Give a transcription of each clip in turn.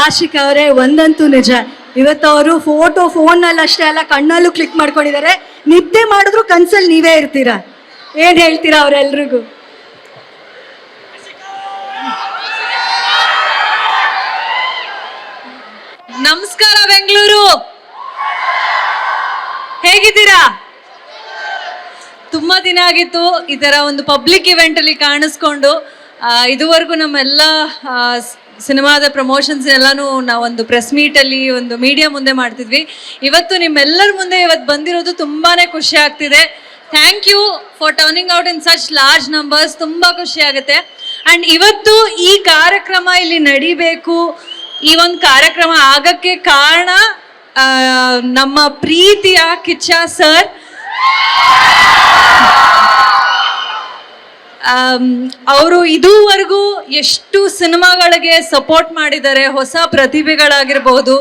ಆಶಿಕ್ ಅವರೇ, ಒಂದಂತೂ ನಿಜ. ಇವತ್ತು ಅವರು ಫೋಟೋ ಫೋನಲ್ಲಿ ಅಷ್ಟೇ ಅಲ್ಲ, ಕಣ್ಣಲ್ಲೂ ಕ್ಲಿಕ್ ಮಾಡ್ಕೊಂಡಿದ್ದಾರೆ. ನಿದ್ದೆ ಮಾಡಿದ್ರು ಕನ್ಸಲ್ಲಿ ನೀವೇ ಇರ್ತೀರಾ? ಏನ್ ಹೇಳ್ತೀರಾ ಅವರೆಲ್ರಿಗೂ? ನಮಸ್ಕಾರ ಬೆಂಗಳೂರು. ಹೇಗಿದ್ದೀರಾ? ತುಂಬಾ ದಿನ ಆಗಿತ್ತು ಈ ತರ ಒಂದು ಪಬ್ಲಿಕ್ ಇವೆಂಟ್ ಅಲ್ಲಿ ಕಾಣಿಸ್ಕೊಂಡು ಇದುವರೆಗೂ ನಮ್ಮೆಲ್ಲ ಸಿನಿಮಾದ ಪ್ರಮೋಷನ್ಸ್ ಎಲ್ಲಾನು ನಾವೊಂದು ಪ್ರೆಸ್ ಮೀಟ್ ಅಲ್ಲಿ ಒಂದು ಮೀಡಿಯಾ ಮುಂದೆ ಮಾಡ್ತಿದ್ವಿ. ಇವತ್ತು ನಿಮ್ಮೆಲ್ಲರ ಮುಂದೆ ಇವತ್ತು ಬಂದಿರೋದು ತುಂಬಾನೇ ಖುಷಿ ಆಗ್ತಿದೆ. Thank you for turning out in such large numbers ತುಂಬಾ ಖುಷಿ ಆಗುತ್ತೆ. ಅಂಡ್ ಇವತ್ತು ಈ ಕಾರ್ಯಕ್ರಮ ಇಲ್ಲಿ ನಡಿಬೇಕು. ಈ ಒಂದು ಕಾರ್ಯಕ್ರಮ ಆಗಕ್ಕೆ ಕಾರಣ ನಮ್ಮ ಪ್ರೀತಿಯ ಕಿಚ್ಚ ಸರ್ ಅವರು ಇದುವರೆಗೂ ಎಷ್ಟು ಸಿನಿಮಾಗಳಿಗೆ ಸಪೋರ್ಟ್ ಮಾಡಿದ್ದಾರೆ, ಹೊಸ ಪ್ರತಿಭೆಗಳಾಗಿರ್ಬೋದು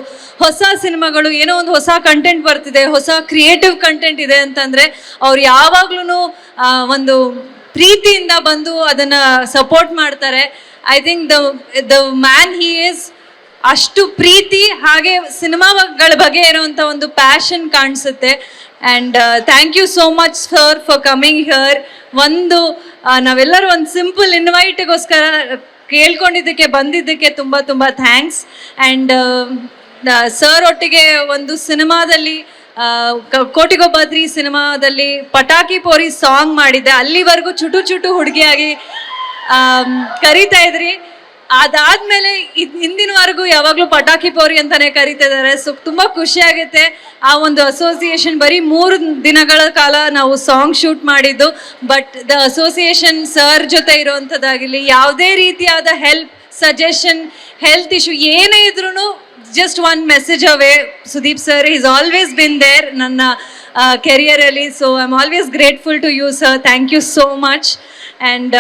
ಹೊಸ ಸಿನಿಮಾಗಳು, ಏನೋ ಒಂದು ಹೊಸ ಕಂಟೆಂಟ್ ಬರ್ತಿದೆ, ಹೊಸ ಕ್ರಿಯೇಟಿವ್ ಕಂಟೆಂಟ್ ಇದೆ ಅಂತಂದರೆ ಅವ್ರು ಯಾವಾಗ್ಲೂ ಒಂದು ಪ್ರೀತಿಯಿಂದ ಬಂದು ಅದನ್ನು ಸಪೋರ್ಟ್ ಮಾಡ್ತಾರೆ. I think the the man he is ಅಷ್ಟು ಪ್ರೀತಿ, ಹಾಗೆ ಸಿನಿಮಾಗಳ ಬಗ್ಗೆ ಇರುವಂಥ ಒಂದು ಪ್ಯಾಷನ್ ಕಾಣಿಸುತ್ತೆ. And thank you so much sir for coming here ಒಂದು ನಾವೆಲ್ಲರೂ ಒಂದು ಸಿಂಪಲ್ ಇನ್ವೈಟ್ಗೋಸ್ಕರ ಕೇಳ್ಕೊಂಡಿದ್ದಕ್ಕೆ, ಬಂದಿದ್ದಕ್ಕೆ ತುಂಬ ತುಂಬ ಥ್ಯಾಂಕ್ಸ್ ಆ್ಯಂಡ್ ಸರ್ ಒಟ್ಟಿಗೆ ಒಂದು ಸಿನಿಮಾದಲ್ಲಿ ಕೋಟಿಗೊಬ್ಬದ್ರಿ ಸಿನಿಮಾದಲ್ಲಿ ಪಟಾಕಿ ಪೋರಿ ಸಾಂಗ್ ಮಾಡಿದ್ದೆ. ಅಲ್ಲಿವರೆಗೂ ಚುಟು ಚುಟು ಹುಡುಗಿಯಾಗಿ ಕರೀತಾ ಇದ್ರಿ. ಅದಾದ್ಮೇಲೆ ಹಿಂದಿನವರೆಗೂ ಯಾವಾಗಲೂ ಪಟಾಕಿ ಪೋರಿ ಅಂತಾನೆ ಕರೀತಾ ಇದಾರೆ ಸೊ ತುಂಬಾ ಖುಷಿ ಆಗುತ್ತೆ. ಆ ಒಂದು ಅಸೋಸಿಯೇಷನ್ ಬರೀ ಮೂರು ದಿನಗಳ ಕಾಲ ನಾವು ಸಾಂಗ್ ಶೂಟ್ ಮಾಡಿದ್ದು. ಬಟ್ ದ ಅಸೋಸಿಯೇಷನ್ ಸರ್ ಜೊತೆ ಇರುವಂಥದ್ದಾಗಿರಲಿ ಯಾವುದೇ ರೀತಿಯಾದ ಹೆಲ್ಪ್ ಸಜೆಷನ್ ಹೆಲ್ತ್ ಇಶ್ಯೂ ಏನೇ ಇದ್ರೂ just one message away Sudeep sir is always been there ನನ್ನ ಕೆರಿಯರಲ್ಲಿ so I am always grateful to you sir thank you so much and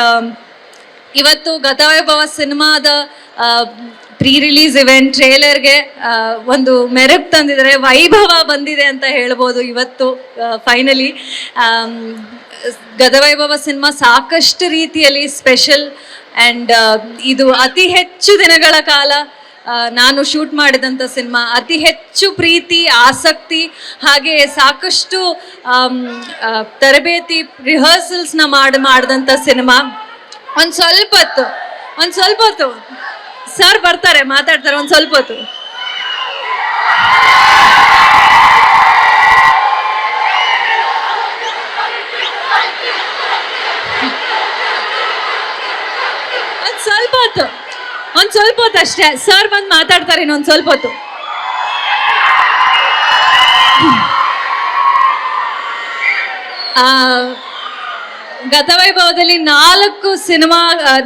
ಇವತ್ತು ಗತವೈಭವ ಸಿನಿಮಾದ ಪ್ರೀ ರಿಲೀಸ್ ಇವೆಂಟ್ ಟ್ರೇಲರ್ಗೆ ಒಂದು ಮೆರಗು ತಂದಿದ್ದಾರೆ. ವೈಭವ ಬಂದಿದೆ ಅಂತ ಹೇಳ್ಬೋದು ಇವತ್ತು ಫೈನಲಿ ಗದವೈಭವ ಸಿನಿಮಾ ಸಾಕಷ್ಟು ರೀತಿಯಲ್ಲಿ ಸ್ಪೆಷಲ್ ಆ್ಯಂಡ್ ಇದು ಅತಿ ಹೆಚ್ಚು ದಿನಗಳ ಕಾಲ ನಾನು ಶೂಟ್ ಮಾಡಿದಂಥ ಸಿನಿಮಾ. ಅತಿ ಹೆಚ್ಚು ಪ್ರೀತಿ, ಆಸಕ್ತಿ, ಹಾಗೆ ಸಾಕಷ್ಟು ತರಬೇತಿ ರಿಹರ್ಸಲ್ಸ್ನ ಮಾಡಿ ಮಾಡಿದಂಥ ಸಿನಿಮಾ. ಒಂದು ಸ್ವಲ್ಪ ಹೊತ್ತು. ಒಂದು ಸ್ವಲ್ಪ ಹೊತ್ತು. ಸರ್ ಬರ್ತಾರೆ ಮಾತಾಡ್ತಾರೆ ಒಂದು ಸ್ವಲ್ಪ ಹೊತ್ತು. ಒಂದು ಸ್ವಲ್ಪ ಹೊತ್ತು. ಒಂದು ಸ್ವಲ್ಪ ಹೊತ್ತು ಅಷ್ಟೇ. ಸರ್ ಬಂದು ಮಾತಾಡ್ತಾರೆ ಇನ್ನೊಂದು ಸ್ವಲ್ಪ ಹೊತ್ತು. ಆ, ಗತವೈಭವದಲ್ಲಿ ನಾಲ್ಕು ಸಿನಿಮಾ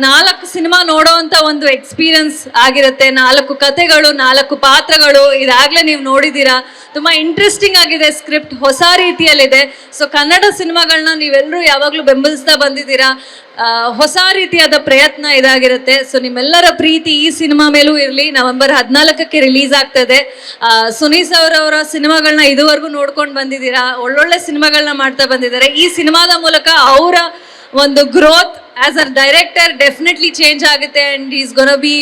ನಾಲ್ಕು ಸಿನಿಮಾ ನೋಡೋವಂಥ ಒಂದು ಎಕ್ಸ್ಪೀರಿಯನ್ಸ್ ಆಗಿರುತ್ತೆ. ನಾಲ್ಕು ಕತೆಗಳು ನಾಲ್ಕು ಪಾತ್ರಗಳು, ಇದಾಗಲೇ ನೀವು ನೋಡಿದ್ದೀರಾ. ತುಂಬ ಇಂಟ್ರೆಸ್ಟಿಂಗ್ ಆಗಿದೆ ಸ್ಕ್ರಿಪ್ಟ್ ಹೊಸ ರೀತಿಯಲ್ಲಿದೆ. ಸೊ ಕನ್ನಡ ಸಿನಿಮಾಗಳನ್ನ ನೀವೆಲ್ಲರೂ ಯಾವಾಗಲೂ ಬೆಂಬಲಿಸ್ತಾ ಬಂದಿದ್ದೀರಾ? ಹೊಸ ರೀತಿಯಾದ ಪ್ರಯತ್ನ ಇದಾಗಿರುತ್ತೆ. ಸೊ ನಿಮ್ಮೆಲ್ಲರ ಪ್ರೀತಿ ಈ ಸಿನಿಮಾ ಮೇಲೂ ಇರಲಿ. ನವೆಂಬರ್ ಹದಿನಾಲ್ಕಕ್ಕೆ ರಿಲೀಸ್ ಆಗ್ತದೆ. ಸುನಿ ಸರ್ ಅವರ ಸಿನಿಮಾಗಳನ್ನ ಇದುವರೆಗೂ ನೋಡ್ಕೊಂಡು ಬಂದಿದ್ದೀರಾ? ಒಳ್ಳೊಳ್ಳೆ ಸಿನಿಮಾಗಳನ್ನ ಮಾಡ್ತಾ ಬಂದಿದ್ದಾರೆ. ಈ ಸಿನಿಮಾದ ಮೂಲಕ ಅವರ ಒಂದು growth as a director definitely change ಆಗುತ್ತೆ. And is gonna be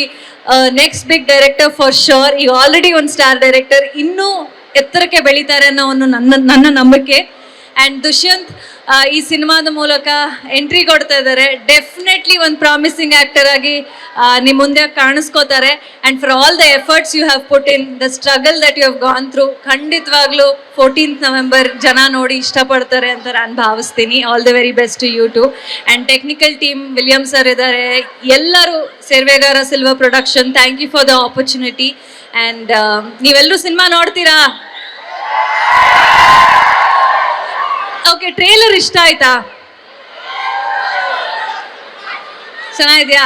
next big director for sure ಈಗ ಆಲ್ರೆಡಿ ಒಂದು ಸ್ಟಾರ್ ಡೈರೆಕ್ಟರ್ ಇನ್ನೂ ಎತ್ತರಕ್ಕೆ ಬೆಳೀತಾರೆ ಅನ್ನೋ ಒಂದು ನನ್ನ ನನ್ನ ನಂಬಿಕೆ. ಆ್ಯಂಡ್ ದುಷ್ಯಂತ್ ಈ ಸಿನಿಮಾದ ಮೂಲಕ ಎಂಟ್ರಿ ಕೊಡ್ತಾ ಇದ್ದಾರೆ. ಡೆಫಿನೆಟ್ಲಿ ಒಂದು ಪ್ರಾಮಿಸಿಂಗ್ ಆ್ಯಕ್ಟರ್ ಆಗಿ ನಿಮ್ಮ ಮುಂದೆ ಕಾಣಿಸ್ಕೋತಾರೆ. And for all the efforts you have put in the struggle that you have gone through ಖಂಡಿತವಾಗ್ಲೂ ಫೋರ್ಟೀನ್ತ್ ನವೆಂಬರ್ ಜನ ನೋಡಿ ಇಷ್ಟಪಡ್ತಾರೆ ಅಂತ ನಾನು ಭಾವಿಸ್ತೀನಿ. All the very best you too and technical team William sir ಇದ್ದಾರೆ. ಎಲ್ಲರೂ Servegara silver production thank you for the opportunity and ನೀವೆಲ್ಲರೂ ಸಿನಿಮಾ ನೋಡ್ತೀರಾ? ಓಕೆ ಟ್ರೇಲರ್ ಇಷ್ಟ ಆಯ್ತಾ? ಚೆನ್ನಾಗಿದ್ಯಾ?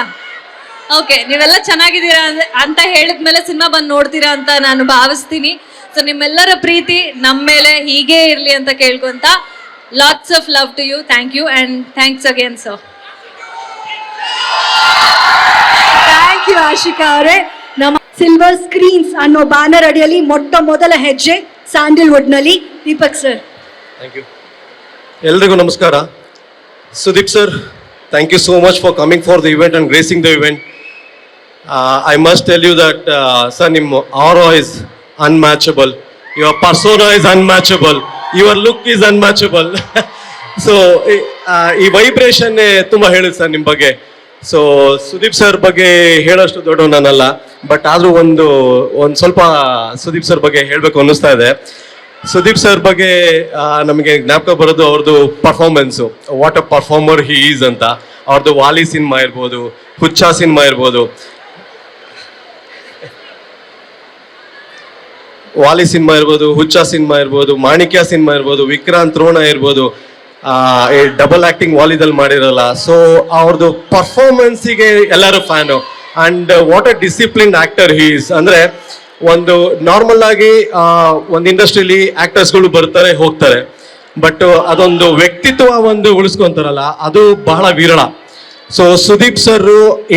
ಓಕೆ ನೀವೆಲ್ಲ ಚೆನ್ನಾಗಿದ್ದೀರಾ ಅಂದ್ರೆ ಅಂತ ಹೇಳಿದ್ಮೇಲೆ ಸಿನಿಮಾ ಬಂದು ನೋಡ್ತೀರಾ ಅಂತ ನಾನು ಭಾವಿಸ್ತೀನಿ. ಸೊ ನಿಮ್ಮೆಲ್ಲರ ಪ್ರೀತಿ ನಮ್ಮ ಮೇಲೆ ಹೀಗೆ ಇರಲಿ ಅಂತ ಕೇಳ್ಕೊಂತ lots of love to you thank you and thanks again sir thank you Ashika ಅವರೇ. ನಮ್ಮ ಸಿಲ್ವರ್ ಸ್ಕ್ರೀನ್ಸ್ ಅನ್ನೋ ಬ್ಯಾನರ್ ಅಡಿಯಲ್ಲಿ ಮೊಟ್ಟ ಮೊದಲ ಹೆಜ್ಜೆ ಸ್ಯಾಂಡಲ್ವುಡ್ನಲ್ಲಿ. ದೀಪಕ್ ಸರ್ ಥ್ಯಾಂಕ್ ಯು ಎಲ್ರಿಗೂ ನಮಸ್ಕಾರ. Sudeep sir thank you so much for coming for the event and gracing the event I must tell you that sir ನಿಮ್ಮ aura is unmatchable your persona is unmatchable your look is unmatchable so ಈ vibration ತುಂಬ ಹೇಳಿದ್ sir ನಿಮ್ಮ ಬಗ್ಗೆ. So Sudeep sir ಬಗ್ಗೆ ಹೇಳೋಷ್ಟು ದೊಡ್ಡ ನಾನಲ್ಲ but ಆದರೂ ಒಂದು ಒಂದು ಸ್ವಲ್ಪ ಸುದೀಪ್ ಸರ್ ಬಗ್ಗೆ ಹೇಳಬೇಕು ಅನ್ನಿಸ್ತಾ ಇದೆ. ಸುದೀಪ್ ಸರ್ ಬಗ್ಗೆ ನಮಗೆ ಜ್ಞಾಪಕ ಬರೋದು ಅವ್ರದ್ದು performance what a performer he is ಅಂತ. ಅವ್ರದ್ದು ವಾಲಿ ಸಿನಿಮಾ ಇರ್ಬೋದು, ಹುಚ್ಚ ಸಿನಿಮಾ ಇರ್ಬೋದು. ವಾಲಿ ಸಿನಿಮಾ ಇರ್ಬೋದು, ಹುಚ್ಚ ಸಿನಿಮಾ ಇರ್ಬೋದು, ಮಾಣಿಕ್ಯ ಸಿನಿಮಾ ಇರ್ಬೋದು, ವಿಕ್ರಾಂತ್ ರೋಣ ಇರ್ಬೋದು ಡಬಲ್ ಆಕ್ಟಿಂಗ್ ವಾಲಿದಲ್ಲಿ ಮಾಡಿರಲ್ಲ. ಸೊ ಅವ್ರದ್ದು ಪರ್ಫಾರ್ಮೆನ್ಸಿಗೆ ಎಲ್ಲರೂ fan and what a discipline actor he's ಅಂದ್ರೆ ಒಂದು ನಾರ್ಮಲ್ ಆಗಿ ಒಂದು ಇಂಡಸ್ಟ್ರಿಲಿ ಆಕ್ಟರ್ಸ್ಗಳು ಬರ್ತಾರೆ, ಹೋಗ್ತಾರೆ. ಬಟ್ ಅದೊಂದು ವ್ಯಕ್ತಿತ್ವ ಒಂದು ಉಳಿಸ್ಕೊಂತಾರಲ್ಲ, ಅದು ಬಹಳ ವಿರಳ. ಸೊ ಸುದೀಪ್ ಸರ್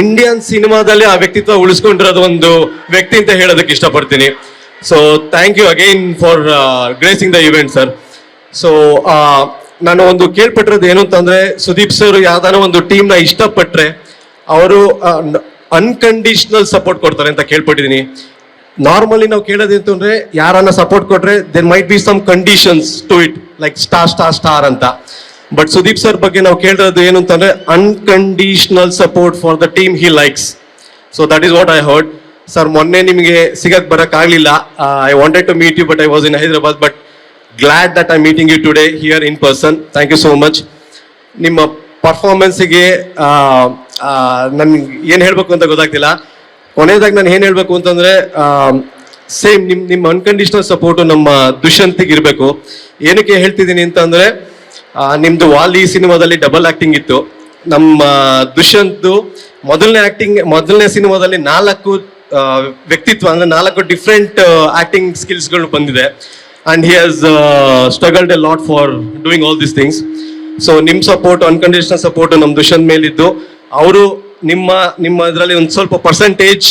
ಇಂಡಿಯನ್ ಸಿನಿಮಾದಲ್ಲಿ ಆ ವ್ಯಕ್ತಿತ್ವ ಉಳಿಸ್ಕೊಂಡಿರೋದು ಒಂದು ವ್ಯಕ್ತಿ ಅಂತ ಹೇಳೋದಕ್ಕೆ ಇಷ್ಟಪಡ್ತೀನಿ. So thank you again for gracing the event sir so ನಾನು ಒಂದು ಕೇಳ್ಪಟ್ಟಿರೋದು ಏನು ಅಂತಂದ್ರೆ, ಸುದೀಪ್ ಸರ್ ಯಾವ್ದಾನ ಒಂದು ಟೀಮ್ನ ಇಷ್ಟಪಟ್ಟರೆ ಅವರು ಅನ್ಕಂಡೀಷನಲ್ ಸಪೋರ್ಟ್ ಕೊಡ್ತಾರೆ ಅಂತ ಕೇಳ್ಪಟ್ಟಿದ್ದೀನಿ. ನಾರ್ಮಲಿ ನಾವು ಕೇಳೋದು ಅಂತಂದ್ರೆ ಯಾರನ್ನ ಸಪೋರ್ಟ್ ಕೊಟ್ರೆ then might be some conditions to it like star star star ಅಂತ. ಬಟ್ ಸುದೀಪ್ ಸರ್ ಬಗ್ಗೆ ನಾವು ಕೇಳಿರೋದು ಏನು ಅಂತಂದ್ರೆ unconditional support for the team he likes so that is what I heard sir ಮೊನ್ನೆ ನಿಮಗೆ ಸಿಗಕ್ ಬರಕ್ ಆಗ್ಲಿಲ್ಲ. I wanted to meet you but I was in Hyderabad but glad that I meeting you today here in person thank you so much ನಿಮ್ಮ ಪರ್ಫಾರ್ಮೆನ್ಸಿಗೆ ನನ್ಗೆ ಏನು ಹೇಳಬೇಕು ಅಂತ ಗೊತ್ತಾಗ್ತಿಲ್ಲ. ಕೊನೆಯದಾಗಿ ನಾನು ಏನು ಹೇಳಬೇಕು ಅಂತಂದ್ರೆ ಸೇಮ್ ನಿಮ್, ನಿಮ್ಮ ಅನ್ಕಂಡೀಷನಲ್ ಸಪೋರ್ಟು ನಮ್ಮ ದುಷ್ಯಂತಿಗೆ ಇರಬೇಕು. ಏನಕ್ಕೆ ಹೇಳ್ತಿದ್ದೀನಿ ಅಂತಂದ್ರೆ ನಿಮ್ಮದು ವಾಲಿ ಸಿನಿಮಾದಲ್ಲಿ ಡಬಲ್ ಆಕ್ಟಿಂಗ್ ಇತ್ತು. ನಮ್ಮ ದುಷ್ಯಂತ್ ಮೊದಲನೇ ಆಕ್ಟಿಂಗ್ ಮೊದಲನೇ ಸಿನಿಮಾದಲ್ಲಿ ನಾಲ್ಕು ವ್ಯಕ್ತಿತ್ವ, ಅಂದ್ರೆ ನಾಲ್ಕು ಡಿಫ್ರೆಂಟ್ ಆಕ್ಟಿಂಗ್ ಸ್ಕಿಲ್ಸ್ಗಳು ಬಂದಿದೆ. And he has struggled a lot for doing all these things so ನಿಮ್ ಸಪೋರ್ಟ್ ಅನ್ಕಂಡೀಷನಲ್ ಸಪೋರ್ಟ್ ನಮ್ ದುಷ್ಯಂತ್ ಮೇಲಿದ್ದು. ಅವರು ನಿಮ್ಮ ನಿಮ್ಮ ಇದರಲ್ಲಿ ಒಂದು ಸ್ವಲ್ಪ ಪರ್ಸೆಂಟೇಜ್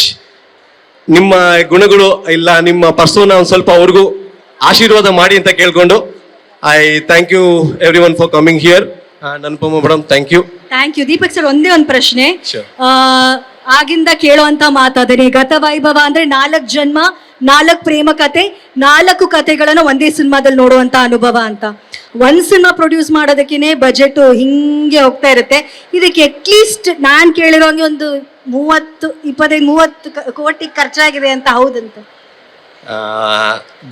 ನಿಮ್ಮ ಗುಣಗಳು ಇಲ್ಲ ನಿಮ್ಮ ಪರ್ಸೋನ ಒಂದು ಸ್ವಲ್ಪ ಅವ್ರಿಗೂ ಆಶೀರ್ವಾದ ಮಾಡಿ ಅಂತ ಕೇಳ್ಕೊಂಡು I thank you everyone for coming here Anupama madam thank you thank you Deepak sir ಒಂದೇ ಒಂದು ಪ್ರಶ್ನೆ. ಆಗಿಂದ ಕೇಳುವಂತ ಮಾತಾದರೆ ಗತ ವೈಭವ ಅಂದ್ರೆ ನಾಲ್ಕು ಜನ್ಮ ನಾಲ್ಕು ಪ್ರೇಮ ಕತೆ ನಾಲ್ಕು ಕಥೆಗಳನ್ನು ಒಂದೇ ಸಿನಿಮಾದಲ್ಲಿ ನೋಡುವಂತ ಅನುಭವ ಅಂತ. ಒಂದು ಸಿನಿಮಾ ಪ್ರೊಡ್ಯೂಸ್ ಮಾಡೋದಕ್ಕೇನೆ ಬಜೆಟ್ ಹಿಂಗೆ ಹೋಗ್ತಾ ಇರುತ್ತೆ. ಇದಕ್ಕೆ ಅಟ್ಲೀಸ್ಟ್ ನಾನ್ ಕೇಳಿರೋಂಗೆ ಒಂದು ಮೂವತ್ತು ಇಪ್ಪತ್ತೈದು ಮೂವತ್ತು ಕೋಟಿ ಖರ್ಚಾಗಿದೆ ಅಂತ ಹೌದಂತ?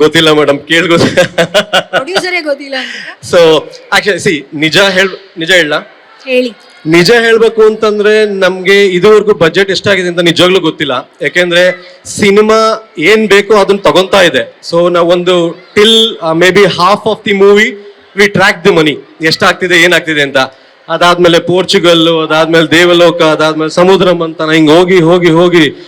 ಗೊತ್ತಿಲ್ಲ ಮೇಡಮ್ ಕೇಳಿ ಗೊತ್ತಿಲ್ಲ ಸೊ ಆಕ್ಚುಲಿ ಸಿ ನಿಜ ಹೇಳ ನಿಜ ಹೇಳ. ಹೇಳಿ. ನಿಜ ಹೇಳಬೇಕು ಅಂತಂದ್ರೆ ನಮ್ಗೆ ಇದುವರೆಗೂ ಬಜೆಟ್ ಎಷ್ಟಾಗಿದೆ ಅಂತ ನಿಜವಾಗ್ಲೂ ಗೊತ್ತಿಲ್ಲ. ಯಾಕೆಂದ್ರೆ ಸಿನಿಮಾ ಏನ್ ಬೇಕೋ ಅದನ್ನ ತಗೊಂತಾ ಇದೆ. ಸೊ ಒಂದು till maybe half of the movie we track the money ಎಷ್ಟಾಗ್ತಿದೆ, ಏನಾಗ್ತಿದೆ ಅಂತ. ಅದಾದ್ಮೇಲೆ ಪೋರ್ಚುಗಲ್ ಅದಾದ್ಮೇಲೆ ದೇವಲೋಕ ಅದಾದ್ಮೇಲೆ ಸಮುದ್ರ ಅಂತ ಹಿಂಗ್ ಹೋಗಿ ಹೋಗಿ ಹೋಗಿ